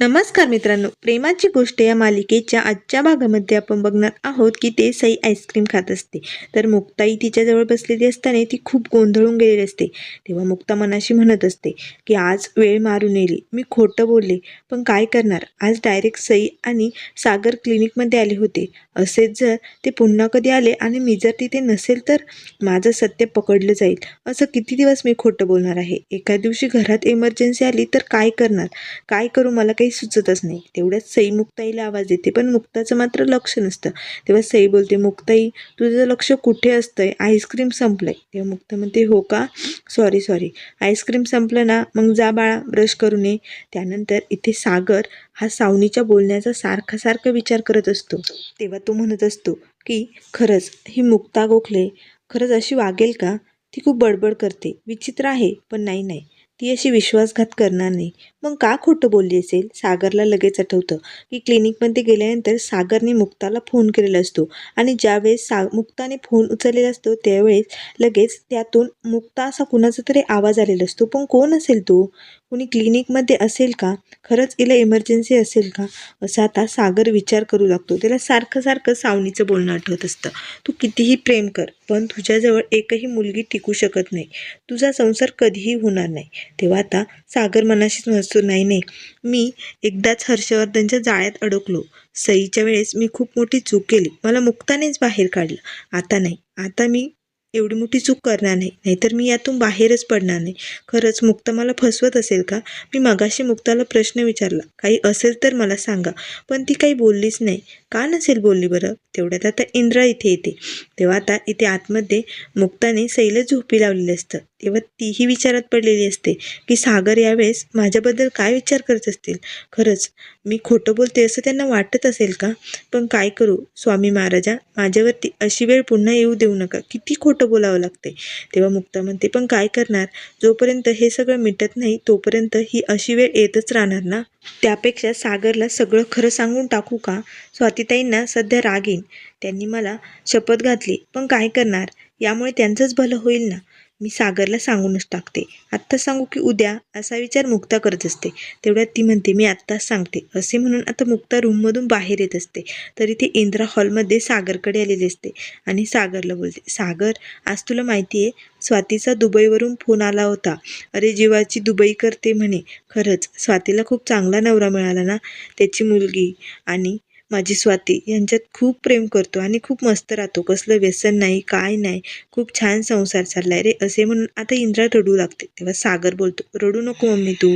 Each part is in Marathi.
नमस्कार मित्रांनो प्रेमाची गोष्ट या मालिकेच्या आजच्या भागामध्ये आपण बघणार आहोत की ते सई आईस्क्रीम खात असते. तर मुक्ताई तिच्याजवळ बसलेली असताना ती खूप गोंधळून गेलेली असते. तेव्हा मुक्ता मनाशी म्हणत असते की आज वेळ मारून येली मी खोटं बोलले पण काय करणार? आज डायरेक्ट सई आणि सागर क्लिनिकमध्ये आले होते. असेच जर ते पुन्हा कधी आले आणि मी जर तिथे नसेल तर माझं सत्य पकडलं जाईल. असं किती दिवस मी खोटं बोलणार आहे? एका दिवशी घरात इमर्जन्सी आली तर काय करणार? काय करू? मला काही सुचतच नाही. तेवढ्यात सई मुक्ताईला आवाज देते पण मुक्ताचं मात्र लक्ष नसतं. तेव्हा सई बोलते मुक्ताई तुझं लक्ष कुठे असतंय? आईस्क्रीम संपलंय. तेव्हा मुक्ता म्हणते हो का? सॉरी सॉरी आईस्क्रीम संपलं ना मग जा बाळा ब्रश करून ये. त्यानंतर इथे सागर हा सावनीच्या बोलण्याचा सारखा सारखा विचार करत असतो. तेव्हा तो म्हणत असतो की खरंच ही मुक्ता गोखले खरंच अशी वागेल का? ती खूप बडबड करते. विचित्र आहे पण नाही नाही. ती अशी विश्वासघात करणार नाही. मग का खोटं बोलली असेल? सागरला लगेच आठवतं की क्लिनिकमध्ये गेल्यानंतर सागरने मुक्ताला फोन केलेला असतो आणि ज्यावेळेस सा मुक्ताने फोन उचललेला असतो त्यावेळेस लगेच त्यातून मुक्ता असा कुणाचा तरी आवाज आलेला असतो. पण कोण असेल तो? कुणी क्लिनिकमध्ये असेल का? खरंच हिला इमर्जन्सी असेल का? असं आता सागर विचार करू लागतो. त्याला सारखं सारखं सावनीचं बोलणं आठवत असतं. तू कितीही प्रेम कर पण तुझ्याजवळ एकही मुलगी टिकू शकत नाही. तुझा संसार कधीही होणार नाही. तेव्हा आता सागर मनाशीच नसतो नाही नाही. मी एकदाच हर्षवर्धनच्या जाळ्यात अडकलो. सईच्या वेळेस मी खूप मोठी चूक केली. मला मुक्तानेच बाहेर काढलं. आता नाही. आता मी एवढी मोठी चूक करणार नाही. नाहीतर मी यातून बाहेरच पडणार नाही. खरंच मुक्ता मला फसवत असेल का? मी मगाशी मुक्ताला प्रश्न विचारला. काही असेल तर मला सांगा. पण ती काही बोललीच नाही. का नसेल बोलली बरं? तेवढ्यात आता इंद्रा इथे येते. तेव्हा आता इथे आतमध्ये मुक्ताने सैला झोपी लावलेली असतं. तेव्हा तीही विचारात पडलेली असते की सागर यावेळेस माझ्याबद्दल काय विचार करत असतील? खरंच मी खोटं बोलते असं त्यांना वाटत असेल का? पण काय करू? स्वामी महाराजा माझ्यावरती अशी वेळ पुन्हा येऊ देऊ नका. किती खोटं बोलावं लागते. तेव्हा मुक्ता म्हणते पण काय करणार? जोपर्यंत हे सगळं मिटत नाही तोपर्यंत ही अशी वेळ येतच राहणार ना? त्यापेक्षा सागरला सगळं खरं सांगून टाकू का? स्वातीताईंना सध्या राग येईन. त्यांनी मला शपथ घातली. पण काय करणार? यामुळे त्यांचंच भलं होईल ना? मी सागरला सांगूनच टाकते. आत्ता सांगू की उद्या असा विचार मुक्ता करत असते. तेवढ्यात ती म्हणते मी आत्ताच सांगते. असे म्हणून आता मुक्ता रूममधून बाहेर येत असते. तरी ती इंद्रा हॉलमध्ये सागरकडे आलेली असते आणि सागरला बोलते सागर आज तुला माहिती आहे स्वातीचा दुबईवरून फोन आला होता. अरे जीवाची दुबई करते म्हणे. खरंच स्वातीला खूप चांगला नवरा मिळाला ना त्याची मुलगी आणि माझी स्वाती. यांच्यात खूप प्रेम करतो आणि खूप मस्त राहतो. कसलं व्यसन नाही काय नाही. खूप छान संसार चाललाय रे असे म्हणून आता इंद्रा रडू लागते. तेव्हा सागर बोलतो रडू नको मम्मी तू.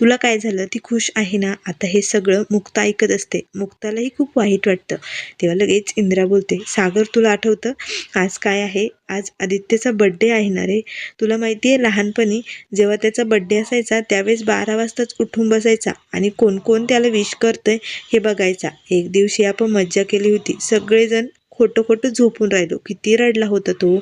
तुला काय झालं? ती खुश आहे ना? आता हे सगळं मुक्ता ऐकत असते. मुक्तालाही खूप वाईट वाटतं. तेव्हा लगेच इंद्रा बोलते सागर तुला आठवतं? आज काय आहे? आज आदित्यचा बड्डे आहे ना रे? तुला माहिती आहे लहानपणी जेव्हा त्याचा बड्डे असायचा त्यावेळेस बारा वाजताच उठून बसायचा आणि कोण कोण त्याला विश करतंय हे बघायचा. एक दिवशी आपण मज्जा केली होती. सगळेजण खोटं खोटं झोपून राहिलो. किती रडला होता तो.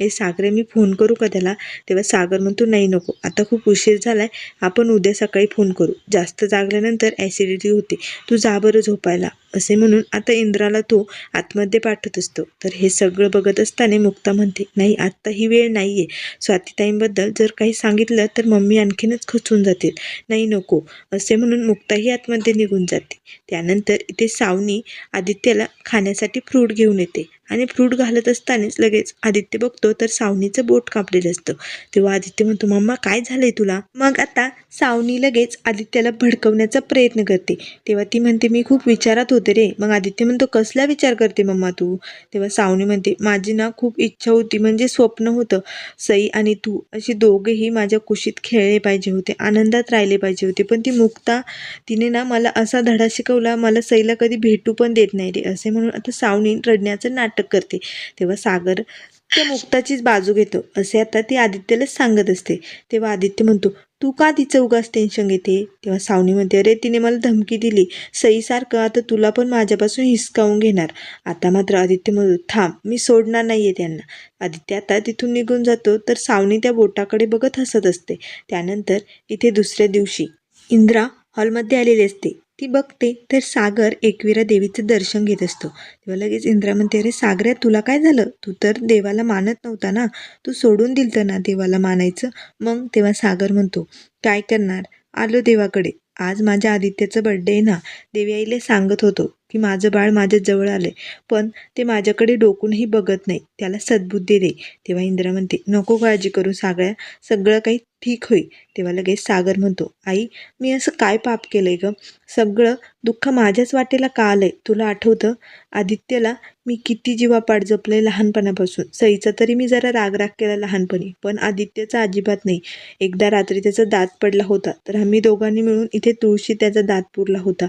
हे सागरे मी फोन करू का त्याला? तेव्हा सागर म्हणतो नाही नको. आता खूप उशीर झालाय. आपण उद्या सकाळी फोन करू. जास्त जागल्यानंतर ॲसिडिटी होते. तू जा बरं झोपायला. असे म्हणून आता इंद्राला तो आतमध्ये पाठवत असतो. तर हे सगळं बघत असताना मुक्ता म्हणते नाही आत्ता ही वेळ नाही आहे स्वातीताईंबद्दल जर काही सांगितलं तर मम्मी आणखीनच खचून जातील. नाही नको. असे म्हणून मुक्ताही आतमध्ये निघून जाते. त्यानंतर इथे सावनी आदित्यला खाण्यासाठी फ्रूट घेऊन येते आणि फ्रूट घालत असतानाच लगेच आदित्य बघतो तर सावनीचं बोट कापलेलं असतं. तेव्हा आदित्य म्हणतो मम्मा काय झालंय तुला? मग आता सावनी लगेच आदित्यला भडकवण्याचा प्रयत्न करते. तेव्हा ती म्हणते मी खूप विचारात होते. रे. मग आदित्य म्हणतो कसला विचार करते मम्मा तू? तेव्हा सावनी म्हणते माझी ना खूप इच्छा होती म्हणजे स्वप्न होतं. सई आणि तू अशी दोघेही माझ्या कुशीत खेळले पाहिजे होते आनंदात राहिले पाहिजे होते. पण ती मुक्ता तिने ना मला असा धडा शिकवला मला सईला कधी भेटू पण देत नाही रे असे म्हणून आता सावनी रडण्याचं नाटक करते. तेव्हा सागर त्या मुक्ताचीच बाजू घेतो असे आता ती आदित्यलाच सांगत असते. तेव्हा आदित्य म्हणतो तू का तिचं उगाच टेन्शन घेते? तेव्हा सावनी म्हणते अरे तिने मला धमकी दिली. सईसारखं आता तुला पण माझ्यापासून हिसकावून घेणार? आता मात्र आदित्य म्हणतो थांब मी सोडणार नाही आहे त्यांना. आदित्य आता तिथून निघून जातो तर सावनी त्या बोटाकडे बघत हसत असते. त्यानंतर इथे दुसऱ्या दिवशी इंद्रा हॉलमध्ये आलेली असते. ती बघते तर सागर एकविरा देवीचं दर्शन घेत असतो. तेव्हा लगेच इंद्रा म्हणते अरे सागऱ्या तुला काय झालं? तू तर देवाला मानत नव्हता ना? तू सोडून दिल तर ना देवाला मानायचं? मग तेव्हा सागर म्हणतो काय करणार? आलो देवाकडे. आज माझ्या आदित्याचं बड्डे आहे ना. देवी आईला सांगत होतो की माझं बाळ माझ्या जवळ आलंय. पण ते माझ्याकडे डोकूनही बघत नाही. त्याला सद्बुद्धी दे. तेव्हा इंद्रा म्हणते नको काळजी करू सागळ्या सगळं काही ठीक होईल. तेव्हा लगेच सागर म्हणतो आई मी असं काय पाप केलं आहे ग? सगळं दुःख माझ्याच वाटेला का आलं आहे तुला आठवतं? आदित्यला मी किती जीवापाड जपलंय लहानपणापासून. सईचा तरी मी जरा रागराग केला लहानपणी पण आदित्यचा अजिबात नाही. एकदा रात्री त्याचा दात पडला होता तर आम्ही दोघांनी मिळून इथे तुळशी त्याचा दात पुरला होता.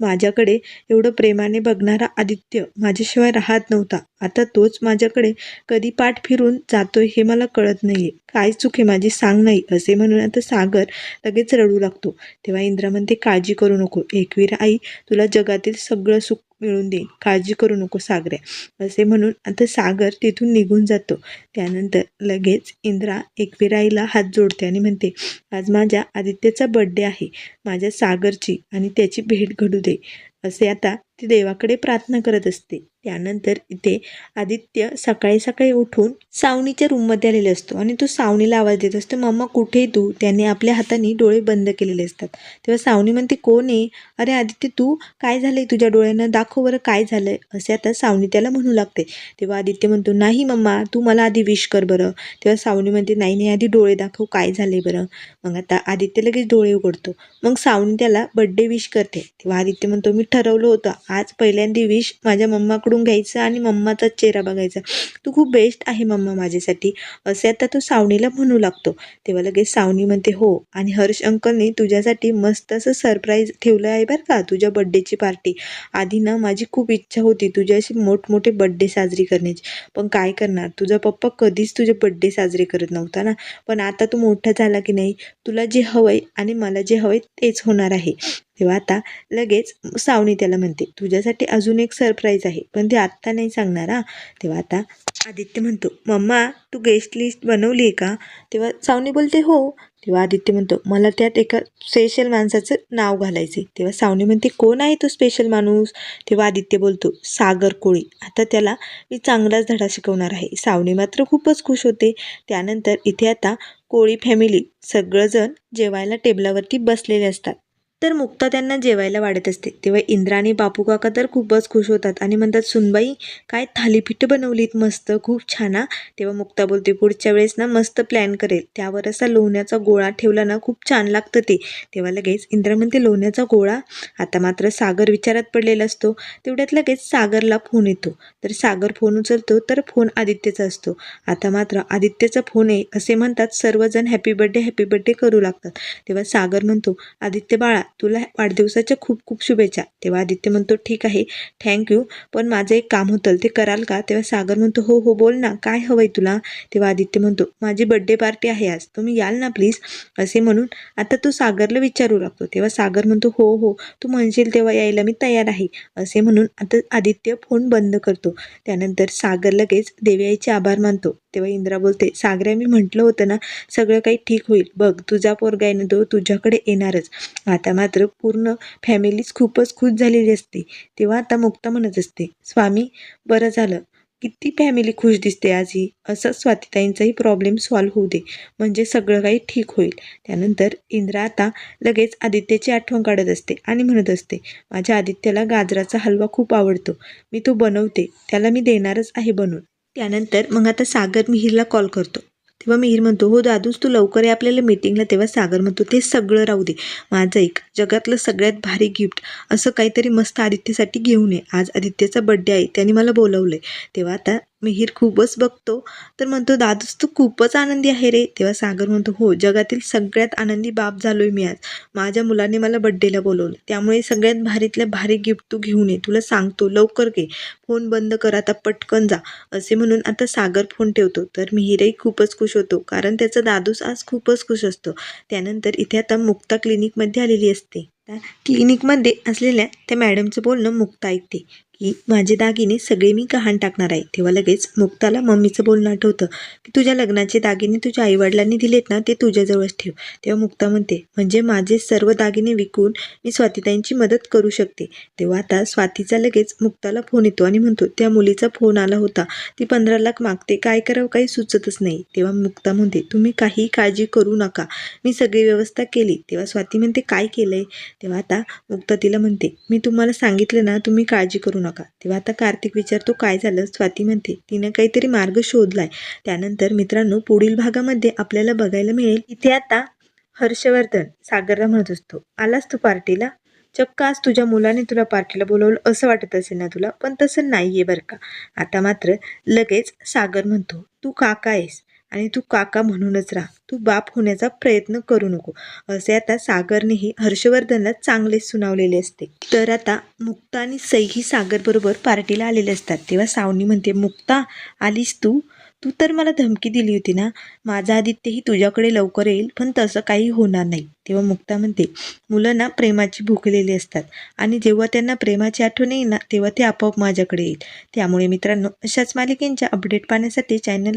माझ्याकडे एवढं प्रेमाने बघणारा आदित्य माझ्याशिवाय राहत नव्हता. आता तोच माझ्याकडे कधी पाठ फिरून जातोय हे मला कळत नाहीये. काय चूक आहे माझी सांग नाही असे म्हणून आता सागर लगेच रडू लागतो. तेव्हा इंद्रा म्हणते काळजी करू नको. एकवीर आई तुला जगातील सगळं सुख मिळून देईन काळजी करू नको सागऱ्या असे म्हणून आता सागर तिथून निघून जातो. त्यानंतर लगेच इंद्रा एकविराईला हात जोडते आणि म्हणते आज माझ्या आदित्यचा बड्डे आहे. माझ्या सागरची आणि त्याची भेट घडू दे. असे आता ती देवाकडे प्रार्थना करत असते. त्यानंतर इथे आदित्य सकाळी सकाळी उठून सावनीच्या रूममध्ये आलेला असतो आणि तो सावनीला आवाज देत असतो मम्मा कुठे आहे तू? त्याने आपल्या हाताने डोळे बंद केलेले असतात. तेव्हा सावनी म्हणते कोण आहे? अरे आदित्य तू काय झालंय तुझ्या डोळ्यांना? दाखव बरं काय झालंय. असे आता सावनी त्याला म्हणू लागते. तेव्हा आदित्य म्हणतो नाही मम्मा तू मला आधी विश कर बरं. तेव्हा सावनी म्हणते नाही नाही आधी डोळे दाखव काय झालंय बरं. मग आता आदित्य लगेच डोळे उघडतो. मग सावनी त्याला बड्डे विश करते. तेव्हा आदित्य म्हणतो मी ठरवलं होतं आज पहिल्यांदा विश माझ्या मम्माकडून घ्यायचं आणि मम्माचा चेहरा बघायचा. तू खूप बेस्ट आहे मम्मा. माझ्यासाठी. असे आता तो सावनीला म्हणू लागतो. तेव्हा लगेच सावनी म्हणते हो. आणि हर्ष अंकलने तुझ्यासाठी मस्त असं सरप्राईज ठेवलं आहे बरं का तुझ्या बड्डेची पार्टी आधी ना माझी खूप इच्छा होती तुझ्याशी मोठमोठे बड्डे साजरी करण्याची. पण काय करणार? तुझा पप्पा कधीच तुझे बड्डे साजरे करत नव्हता ना. पण आता तू मोठा झाला की नाही तुला जे हवंय आणि मला जे हवंय तेच होणार आहे. तेव्हा आता लगेच सावनी त्याला म्हणते तुझ्यासाठी अजून एक सरप्राईज आहे पण ते आत्ता नाही सांगणार हा. तेव्हा आता आदित्य म्हणतो मम्मा तू गेस्ट लिस्ट बनवली आहे का? तेव्हा सावनी बोलते हो. तेव्हा आदित्य म्हणतो मला त्यात एका स्पेशल माणसाचं नाव घालायचे तेव्हा सावनी म्हणते कोण आहे तो स्पेशल माणूस? तेव्हा आदित्य बोलतो सागर कोळी. आता त्याला मी चांगलाच धडा शिकवणार आहे. सावनी मात्र खूपच खुश होते. त्यानंतर इथे आता कोळी फॅमिली सगळंजण जेवायला टेबलावरती बसलेले असतात. तर मुक्ता त्यांना जेवायला वाढत असते. तेव्हा इंद्रा आणि बापू काका तर खूपच खुश होतात आणि म्हणतात सुनबाई काय थालीपीठ बनवलीत मस्त खूप छान हा? तेव्हा मुक्ता बोलते पुढच्या वेळेस ना मस्त प्लॅन करेल. त्यावर असा लोण्याचा गोळा ठेवला ना खूप छान लागतं ते. तेव्हा लगेच इंद्रा म्हणते लोण्याचा गोळा? आता मात्र सागर विचारात पडलेला असतो. तेवढ्यात लगेच सागरला फोन येतो. तर सागर फोन उचलतो तर फोन आदित्यचा असतो. आता मात्र आदित्यचा फोन आहे असे म्हणतात सर्वजण हॅपी बर्थडे हॅपी बर्थडे करू लागतात. तेव्हा सागर म्हणतो आदित्य बाळा तुला वाढदिवसाच्या खूप खूप शुभेच्छा. तेव्हा आदित्य म्हणतो ठीक आहे थँक्यू पण माझं एक काम होतं ते कराल का? तेव्हा सागर म्हणतो हो हो बोल ना काय हवंय तुला? तेव्हा आदित्य म्हणतो माझी बड्डे पार्टी आहे आज तुम्ही याल ना प्लीज असे म्हणून आता तो सागरला विचारू लागतो. तेव्हा सागर म्हणतो हो हो तू म्हणशील तेव्हा यायला मी तयार आहे. असे म्हणून आता आदित्य फोन बंद करतो. त्यानंतर सागर लगेच देवी आईचे आभार मानतो. तेव्हा इंद्रा बोलते सागऱ्या मी म्हटलं होतं ना सगळं काही ठीक होईल. बघ तुझा पोरगा आहे ना तो तुझ्याकडे येणारच. आता मात्र पूर्ण फॅमिलीच खूपच खुश झालेली असते. तेव्हा आता मुक्ता म्हणत असते स्वामी बरं झालं. किती फॅमिली खुश दिसते आज ही. असं स्वातीताईंचाही प्रॉब्लेम सॉल्व्ह होऊ दे. म्हणजे सगळं काही ठीक होईल. त्यानंतर इंद्रा आता लगेच आदित्यची आठवण काढत असते आणि म्हणत असते माझ्या आदित्यला गाजराचा हलवा खूप आवडतो. मी तो बनवते. त्याला मी देणारच आहे बनवून त्यानंतर मग आता सागर मिहीरला कॉल करतो. तेव्हा मिहीर म्हणतो हो दादूच तू लवकर आहे आपल्याला मीटिंगला तेव्हा सागर म्हणतो ते सगळं राहू दे. माझं एक जगातलं सगळ्यात भारी गिफ्ट असं काहीतरी मस्त आदित्यसाठी घेऊन ये. आज आदित्यचा बड्डे आहे त्याने मला बोलवलं आहे तेव्हा आता मिहीर खूपच बघतो. तर म्हणतो दादूस तू खूपच आनंदी आहे रे. तेव्हा सागर म्हणतो हो जगातील सगळ्यात आनंदी बाप झालो आहे मी आज. माझ्या मुलाने मला बड्डेला बोलवलं. त्यामुळे सगळ्यात भारीतल्या भारी गिफ्ट तू घेऊन ये. तुला सांगतो लवकर घे. फोन बंद कर आता पटकन जा. असे म्हणून आता सागर फोन ठेवतो. तर मिहीरही खूपच खुश होतो कारण त्याचा दादूस आज खूपच खुश असतो. त्यानंतर इथे आता मुक्ता क्लिनिकमध्ये आलेली असते. आता क्लिनिकमध्ये असलेल्या त्या मॅडमचं बोलणं मुक्ता ऐकते. की माझे दागिने सगळे मी गहाण टाकणार आहे. तेव्हा लगेच मुक्ताला मम्मीचं बोलणं आठवतं. की तुझ्या लग्नाचे दागिने तुझ्या आईवडिलांनी दिलेत ना ते तुझ्याजवळच ठेव. तेव्हा मुक्ता म्हणते म्हणजे माझे सर्व दागिने विकून मी स्वातीताईंची मदत करू शकते. तेव्हा आता स्वातीचा लगेच मुक्ताला फोन येतो आणि म्हणतो त्या मुलीचा फोन आला होता. ती पंधरा लाख मागते. काय करावं काही सुचतच नाही. तेव्हा मुक्ता म्हणते तुम्ही काही काळजी करू नका. मी सगळी व्यवस्था केली. तेव्हा स्वाती म्हणते काय केलं आहे तेव्हा आता मुक्ता तिला म्हणते मी तुम्हाला सांगितलं ना तुम्ही काळजी करू नका. तेव्हा आता कार्तिक विचारतो काय झालं? स्वाती म्हणते तिनं काहीतरी मार्ग शोधलाय. त्यानंतर मित्रांनो पुढील भागामध्ये आपल्याला बघायला मिळेल इथे आता हर्षवर्धन सागरला म्हणत असतो आलास तू पार्टीला? चक्क आज तुझ्या मुलाने तुला पार्टीला बोलवलं असं वाटत असेल ना तुला? पण तसं नाही आहे बरं का. आता मात्र लगेच सागर म्हणतो तू काका आहेस आणि तू काका म्हणूनच राहा. तू बाप होण्याचा प्रयत्न करू नको. असे आता सागरनेही हर्षवर्धनला चांगलेच सुनावलेले असते. तर आता मुक्ता आणि सईही सागरबरोबर पार्टीला आलेले असतात. तेव्हा सावनी म्हणते मुक्ता आलीस तू? तू तर मला धमकी दिली होती ना? माझा आदित्यही तुझ्याकडे लवकर येईल पण तसं काही होणार नाही. तेव्हा मुक्ता म्हणते मुलं ना प्रेमाची भुकलेली असतात आणि जेव्हा त्यांना प्रेमाची आठवण येईल ना तेव्हा ते आपोआप माझ्याकडे येईल. त्यामुळे मित्रांनो अशाच मालिकेंच्या अपडेट पाहण्यासाठी चॅनल